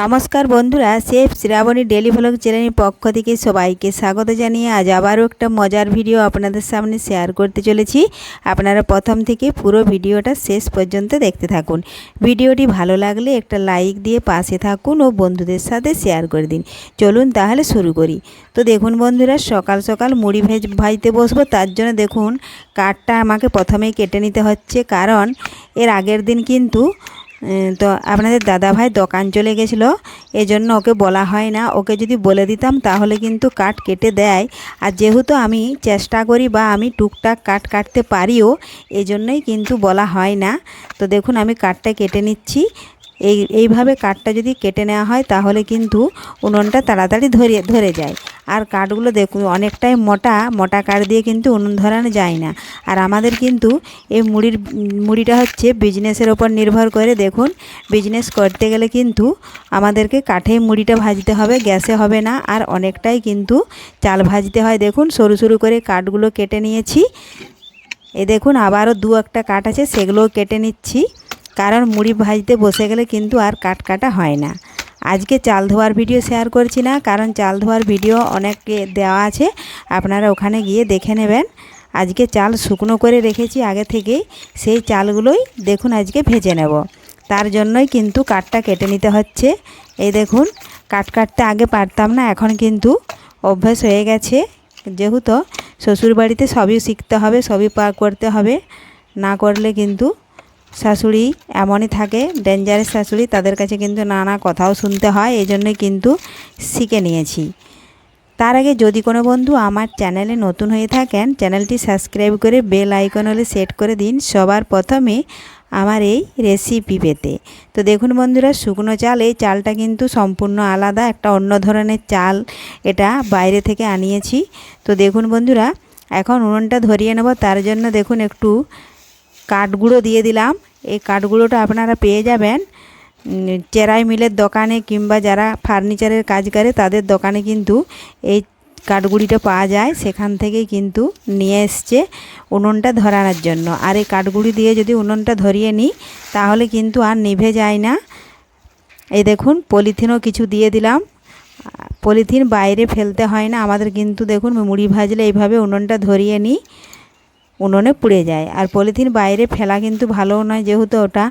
নমস্কার বন্ধুরা chef Shrabani daily vlog চ্যানেলের পক্ষ থেকে সবাইকে স্বাগত জানিয়ে আজ আবারও একটা মজার ভিডিও আপনাদের সামনে শেয়ার করতে চলেছি। আপনারা প্রথম থেকে পুরো ভিডিওটা শেষ পর্যন্ত দেখতে থাকুন। ভিডিওটি ভালো লাগলে একটা লাইক দিয়ে পাশে থাকুন ও বন্ধুদের সাথে শেয়ার করে দিন। চলুন তাহলে শুরু করি। তো দেখুন বন্ধুরা, সকাল সকাল মুড়ি ভেজ ভাজতে বসবো, তার জন্য দেখুন কাঠটা আমাকে প্রথমেই কেটে নিতে হচ্ছে। কারণ এর আগের দিন কিন্তু তো আপনাদের দাদাভাই দোকান চলে গেছিল, এজন্য ওকে বলা হয় না। ওকে যদি বলে দিতাম তাহলে কিন্তু কাট কেটে দেয়। আর যেহেতু আমি চেষ্টা করি বা আমি টুকটাক কাট কাটতে পারিও, এজন্যই জন্যই কিন্তু বলা হয় না। তো দেখুন আমি কাটটা কেটে নিচ্ছি। এই, এইভাবে কাঠটা যদি কেটে নেওয়া হয়, তাহলে কিন্তু উনুনটা তাড়াতাড়ি ধরে ধরে যায়। আর কাঠগুলো দেখুন, অনেকটাই মোটা মোটা কাঠ দিয়ে কিন্তু উনুন ধরানো যায় না। আর আমাদের কিন্তু এই মুড়ির, মুড়িটা হচ্ছে বিজনেসের ওপর নির্ভর করে। দেখুন বিজনেস করতে গেলে কিন্তু আমাদেরকে কাঠে মুড়িটা ভাজতে হবে, গ্যাসে হবে না। আর অনেকটাই কিন্তু চাল ভাজতে হয়। দেখুন, সরু সরু করে কাঠগুলো কেটে নিয়েছি। এ দেখুন, আবারও দু একটা কাঠ আছে, সেগুলোও কেটে নিচ্ছি। কারণ মুড়ি ভাজতে বসে গেলে কিন্তু আর কাট কাটা হয় না। আজকে চাল ধোয়ার ভিডিও শেয়ার করছি না, কারণ চাল ধোয়ার ভিডিও অনেকে দেওয়া আছে, আপনারা ওখানে গিয়ে দেখে নেবেন। আজকে চাল শুকনো করে রেখেছি আগে থেকেই, সেই চালগুলোই দেখুন আজকে ভেজে নেব। তার জন্যই কিন্তু কাঠটা কেটে নিতে হচ্ছে। এই দেখুন কাট কাটতে আগে পারতাম না, এখন কিন্তু অভ্যাস হয়ে গেছে। যেহেতু শ্বশুরবাড়িতে সবই শিখতে হবে, সবই পার করতে হবে, না করলে কিন্তু শাশুড়ি এমনই থাকে ডেঞ্জারাস শাশুড়ি, তাদের কাছে কিন্তু নানা কথাও শুনতে হয়, এই জন্যই কিন্তু শিখে নিয়েছি। তার আগে যদি কোনো বন্ধু আমার চ্যানেলে নতুন হয়ে থাকেন, চ্যানেলটি সাবস্ক্রাইব করে বেল আইকন হলে সেট করে দিন সবার প্রথমে আমার এই রেসিপি পেতে। তো দেখুন বন্ধুরা, শুকনো চাল, এই চালটা কিন্তু সম্পূর্ণ আলাদা, একটা অন্য ধরনের চাল এটা বাইরে থেকে আনিয়েছি। তো দেখুন বন্ধুরা, এখন উনুনটা ধরিয়ে নেব, তার জন্য দেখুন একটু কাঠগুঁড়ো দিয়ে দিলাম। এই কাঠগুঁড়োটা আপনারা পেয়ে যাবেন। চেরাই মিলের দোকানে কিংবা যারা ফার্নিচারের কাজ করে, তাদের দোকানে কিন্তু এই কাঠগুড়িটা পাওয়া যায়। সেখান থেকেই কিন্তু নিয়ে এসছে উনুনটা ধরানোর জন্য। আর এই কাঠগুড়ি দিয়ে যদি উনুনটা ধরিয়ে নিই, তাহলে কিন্তু আর নিভে যায় না। এই দেখুন, পলিথিনও কিছু দিয়ে দিলাম। পলিথিন বাইরে ফেলতে হয় না। আমাদের কিন্তু দেখুন, মুড়ি ভাজলে এইভাবে উনুনটা ধরিয়ে নিই। উনুনে পুড়ে যায়। আর পলিথিন বাইরে ফেলা কিন্তু ভালো নয়, যেহেতু ওটা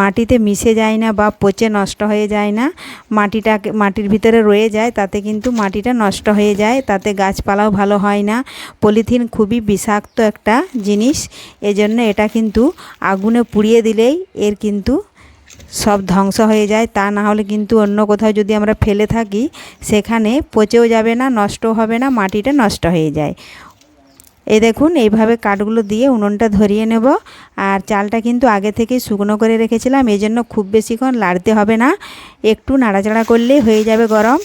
মাটিতে মিশে যায় না বা পচে নষ্ট হয়ে যায় না। মাটিটাকে, মাটির ভিতরে রয়ে যায়, তাতে কিন্তু মাটিটা নষ্ট হয়ে যায়, তাতে গাছপালাও ভালো হয় না। পলিথিন খুবই বিষাক্ত একটা জিনিস, এজন্য এটা কিন্তু আগুনে পুড়িয়ে দিলেই এর কিন্তু সব ধ্বংস হয়ে যায়। তা না হলে কিন্তু অন্য কোথাও যদি আমরা ফেলে থাকি, সেখানে পচেও যাবে না নষ্ট হবে না, মাটিটা নষ্ট হয়ে যায়। এই দেখুন, এইভাবে কাঠগুলো দিয়ে উনুনটা ধরিয়ে নেব। আর চালটা কিন্তু আগে থেকেই শুকনো করে রেখেছিলাম এই জন্য খুব বেশিক্ষণ লাড়তে হবে না। একটু নাড়াচাড়া করলেই হয়ে যাবে গরম।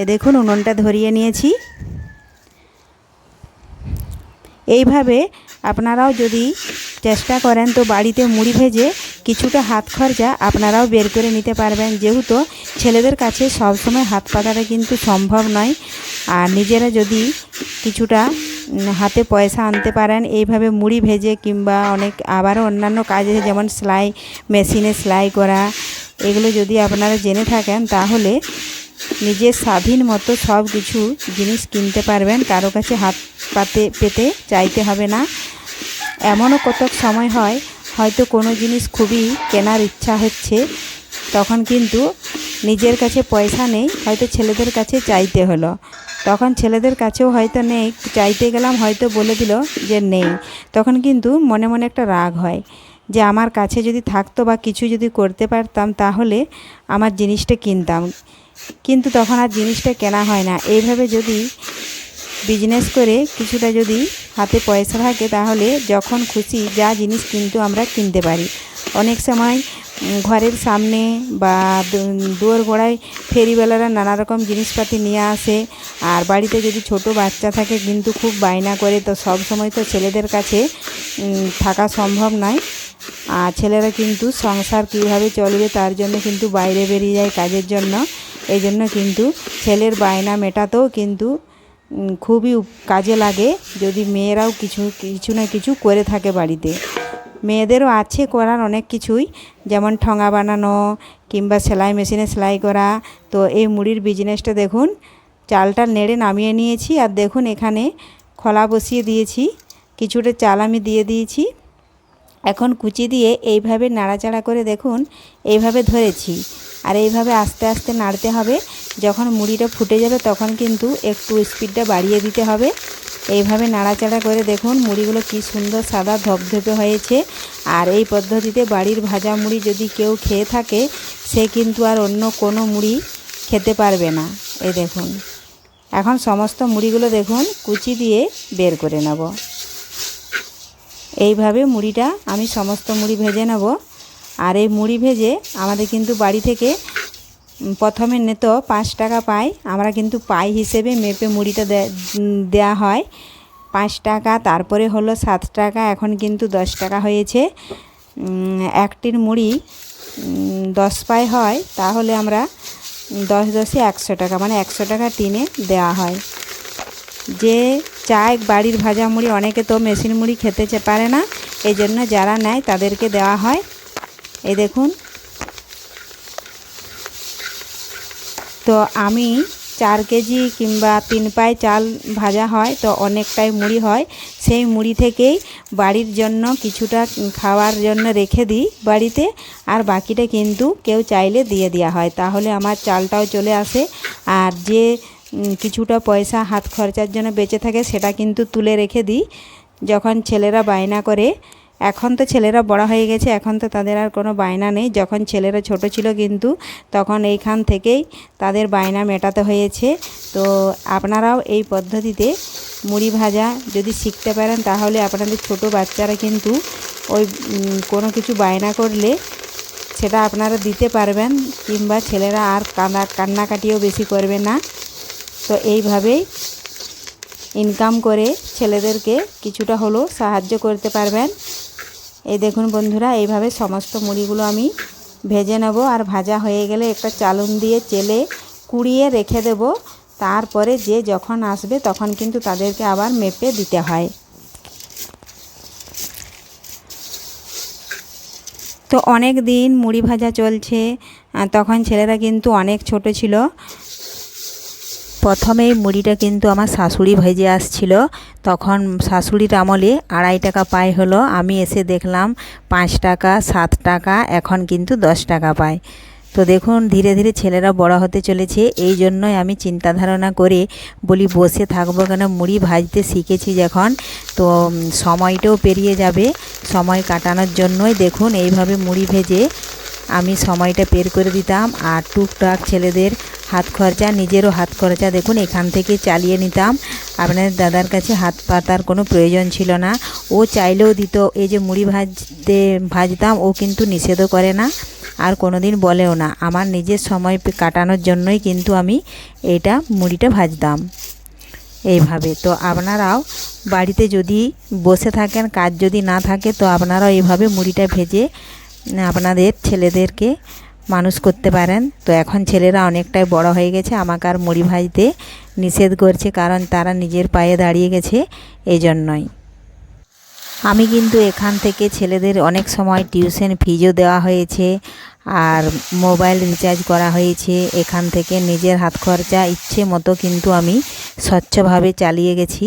এ দেখুন, উনুনটা ধরিয়ে নিয়েছি। এইভাবে আপনারাও যদি চেষ্টা করেন তো বাড়িতে মুড়ি ভেজে কিছুটা হাত খরচা আপনারাও বের করে নিতে পারবেন। যেহেতু ছেলেদের কাছে সবসময় হাত পাতাটা কিন্তু সম্ভব নয়। আর নিজেরা যদি কিছুটা হাতে পয়সা আনতে পারেন, এইভাবে মুড়ি ভেজে কিংবা অনেক আবারও অন্যান্য কাজে যেমন সেলাই মেশিনে সেলাই করা, এগুলো যদি আপনারা জেনে থাকেন তাহলে নিজের স্বাধীন মতো সব কিছু জিনিস কিনতে পারবেন, কারও কাছে হাত পাতে, পেতে চাইতে হবে না। এমনও কতক সময় হয়, হয়তো কোনো জিনিস খুবই কেনার ইচ্ছা হচ্ছে, তখন কিন্তু নিজের কাছে পয়সা নেই, হয়তো ছেলেদের কাছে চাইতে হলো। তখন ছেলেদের কাছেও হয়তো নেই, চাইতে গেলাম হয়তো বলে দিল যে নেই। তখন কিন্তু মনে মনে একটা রাগ হয় যে আমার কাছে যদি থাকতো বা কিছু যদি করতে পারতাম তাহলে আমার জিনিসটা কিনতাম। কিন্তু তখন আর জিনিসটা কেনা হয় না। এইভাবে যদি বিজনেস করে কিছুটা যদি হাতে পয়সা থাকে তাহলে যখন খুশি যা জিনিস কিন্তু আমরা কিনতে পারি। অনেক সময় ঘরের সামনে বা দুয়ার গোড়ায় ফেরিওয়ালারা নানা রকম জিনিসপাতি নিয়ে আসে। আর বাড়িতে যদি ছোট বাচ্চা থাকে, কিন্তু খুব বায়না করে, তো সব সময় তো ছেলেদের কাছে থাকা সম্ভব নয়। আর ছেলেরা কিন্তু সংসার কীভাবে চলবে, তার জন্য কিন্তু বাইরে বেরিয়ে যায় কাজের জন্য। এই জন্য কিন্তু ছেলের বায়না মেটাতেও কিন্তু খুবই কাজে লাগে। যদি মেয়েরাও কিছু কিছু না কিছু করে থাকে বাড়িতে। মেয়েদেরও আছে করার অনেক কিছুই, যেমন ঠঙা বানানো কিংবা সেলাই মেশিনে সেলাই করা। তো এই মুড়ির বিজনেসটা দেখুন, চালটা নেড়ে নামিয়ে নিয়েছি আর দেখুন এখানে খোলা বসিয়ে দিয়েছি, কিছুটা চাল আমি দিয়ে দিয়েছি। এখন কুচি দিয়ে এইভাবে নাড়াচাড়া করে দেখুন, এইভাবে ধরেছি। আর এইভাবে আস্তে আস্তে নাড়তে হবে, যখন মুড়িটা ফুটে যাবে তখন কিন্তু একটু স্পিডটা বাড়িয়ে দিতে হবে। এইভাবে নাড়াচাড়া করে দেখুন মুড়িগুলো কি সুন্দর সাদা ধপধপে হয়েছে। আর এই পদ্ধতিতে বাড়ির ভাজা মুড়ি যদি কেউ খেয়ে থাকে, সে কিন্তু আর অন্য কোনো মুড়ি খেতে পারবে না। এই দেখুন। এখন সমস্ত মুড়িগুলো দেখুন, কুচি দিয়ে বের করে নেব। এইভাবে মুড়িটা আমি সমস্ত মুড়ি ভেজে নেব। আর এই মুড়ি ভেজে আমাদের কিন্তু বাড়ি থেকে প্রথমে নেতো পাঁচ টাকা পাই আমরা কিন্তু পাই হিসেবে মেপে মুড়িটা দেয়া হয়। পাঁচ টাকা, তারপরে হলো সাত টাকা, এখন কিন্তু দশ টাকা হয়েছে। একটির মুড়ি দশ পাই হয়, তাহলে আমরা দশ দশে একশো টাকা মানে একশো টাকা টিনে দেওয়া হয়। যে চায় বাড়ির ভাজা মুড়ি, অনেকে তো মেশিন মুড়ি খেতে পারে না এই জন্য যারা নেয় তাদেরকে দেওয়া হয়। এই দেখুন তো আমি চার কেজি কিংবা তিন পাই চাল ভাজা হয়, তো অনেকটাই মুড়ি হয়। সেই মুড়ি থেকেই বাড়ির জন্য কিছুটা খাওয়ার জন্য রেখে দিই বাড়িতে। আর বাকিটা কিন্তু কেউ চাইলে দিয়ে দেওয়া হয়। তাহলে আমার চালটাও চলে আসে। আর যে কিছুটা পয়সা হাত খরচার জন্য বেঁচে থাকে, সেটা কিন্তু তুলে রেখে দিই। যখন ছেলেরা বায়না করে এখন তো ছেলেরা বড় হয়ে গেছে, এখন তো তাদের আর কোনো বায়না নেই। যখন ছেলেরা ছোট ছিল কিন্তু তখন এইখান থেকেই তাদের বায়না মেটাতে হয়েছে। তো আপনারাও এই পদ্ধতিতে মুড়ি ভাজা যদি শিখতে পারেন, তাহলে আপনাদের ছোট বাচ্চারা কিন্তু ওই কোনো কিছু বায়না করলে সেটা আপনারা দিতে পারবেন, কিংবা ছেলেরা আর কান্না কান্নাকাটিও বেশি করবে না। তো এইভাবেই ইনকাম করে ছেলেদেরকে কিছুটা হলেও সাহায্য করতে পারবেন। এই দেখুন বন্ধুরা, এইভাবে সমস্ত মুড়িগুলো আমি ভেজে নেব আর ভাজা হয়ে গেলে একটা চালুন দিয়ে চেলে কুড়িয়ে রেখে দেব। তারপরে যে যখন আসবে তখন কিন্তু তাদেরকে আবার মেপে দিতে হয়। তো অনেক দিন মুড়ি ভাজা চলছে তখন ছেলেরা কিন্তু অনেক ছোট ছিল। প্রথমে মুড়িটা কিন্তু আমার শাশুড়ি ভেজে আসছিল। তখন শাশুড়ির আমলে আড়াই টাকা পাই হলো। আমি এসে দেখলাম পাঁচ টাকা, সাত টাকা, এখন কিন্তু দশ টাকা পায়। তো দেখুন, ধীরে ধীরে ছেলেরা বড় হতে চলেছে। এই জন্যই আমি চিন্তা ধারণা করে বলি, বসে থাকব কেন? মুড়ি ভাজতে শিখেছি যখন। তো সময়টাও পেরিয়ে যাবে। সময় কাটানোর জন্যই দেখুন, এইভাবে মুড়ি ভেজে আমি সময়টা বের করে দিতাম আর টুকটাক ছেলেদের হাত খরচা, নিজেরও হাত খরচা দেখুন, এখান থেকে চালিয়ে নিতাম। আপনাদের দাদার কাছে হাত পাতার কোনো প্রয়োজন ছিল না। ও চাইলেও দিত, এই যে মুড়ি ভাজতে, ভাজতাম, ও কিন্তু নিষেধও করে না। আর কোনো দিন বলেও না। আমার নিজের সময় কাটানোর জন্যই কিন্তু আমি এটা মুড়িটা ভাজতাম। এইভাবে। তো আপনারাও বাড়িতে যদি বসে থাকেন, কাজ যদি না থাকে, তো আপনারাও এইভাবে মুড়িটা ভেজে আপনাদের ছেলেদেরকে মানুষ করতে পারেন। তো এখন ছেলেরা অনেকটাই বড় হয়ে গেছে। আমাকে আর মুড়ি ভাজতে নিষেধ করছে, কারণ তারা নিজের পায়ে দাঁড়িয়ে গেছে এই জন্যই আমি কিন্তু এখান থেকে ছেলেদের অনেক সময় টিউশন ফিজও দেওয়া হয়েছে আর মোবাইল রিচার্জ করা হয়েছে। এখান থেকে নিজের হাত খরচা ইচ্ছে মতো কিন্তু আমি স্বচ্ছভাবে চালিয়ে গেছি।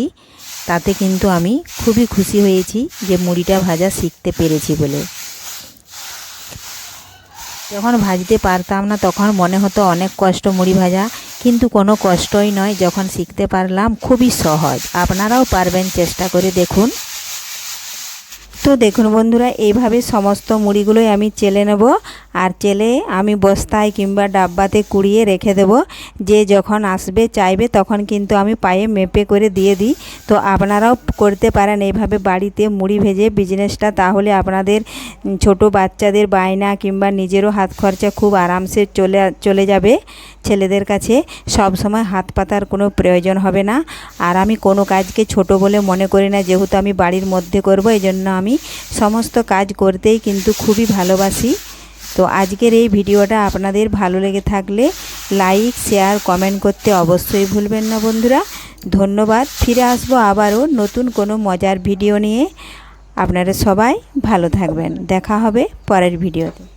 তাতে কিন্তু আমি খুবই খুশি হয়েছি যে মুড়িটা ভাজা শিখতে পেরেছি বলে। যখন ভাজতে পারতাম না, তখন মনে হতো অনেক কষ্ট মুড়ি ভাজা। কিন্তু কোনো কষ্টই নয়, যখন শিখতে পারলাম, খুবই সহজ। আপনারাও পারবেন, চেষ্টা করে দেখুন। তো দেখুন বন্ধুরা, এইভাবে সমস্ত মুড়িগুলোই আমি চেলে নেব। আর চেলে আমি বস্তায় কিংবা ডাব্বাতে কুড়িয়ে রেখে দেব। যে যখন আসবে, চাইবে, তখন কিন্তু আমি পায়ে মেপে করে দিয়ে দিই। তো আপনারাও করতে পারেন এইভাবে বাড়িতে মুড়ি ভেজে বিজনেসটা তাহলে আপনাদের ছোট বাচ্চাদের বায়না কিংবা নিজেরও হাত খরচা খুব আরামসে চলে চলে যাবে ছেলেদের কাছে। সব সময় হাত পাতার কোনো প্রয়োজন হবে না। আর আমি কোনো কাজকে ছোট বলে মনে করি না। যেহেতু আমি বাড়ির মধ্যে করব এই জন্য আমি সমস্ত কাজ করতেই কিন্তু খুবই ভালোবাসি। তো আজকের এই ভিডিওটা আপনাদের ভালো লেগে থাকলে লাইক, শেয়ার, কমেন্ট করতে অবশ্যই ভুলবেন না বন্ধুরা। ধন্যবাদ। ফিরে আসব আবারও নতুন কোনো মজার ভিডিও নিয়ে। আপনারা সবাই ভালো থাকবেন। দেখা হবে পরের ভিডিওতে।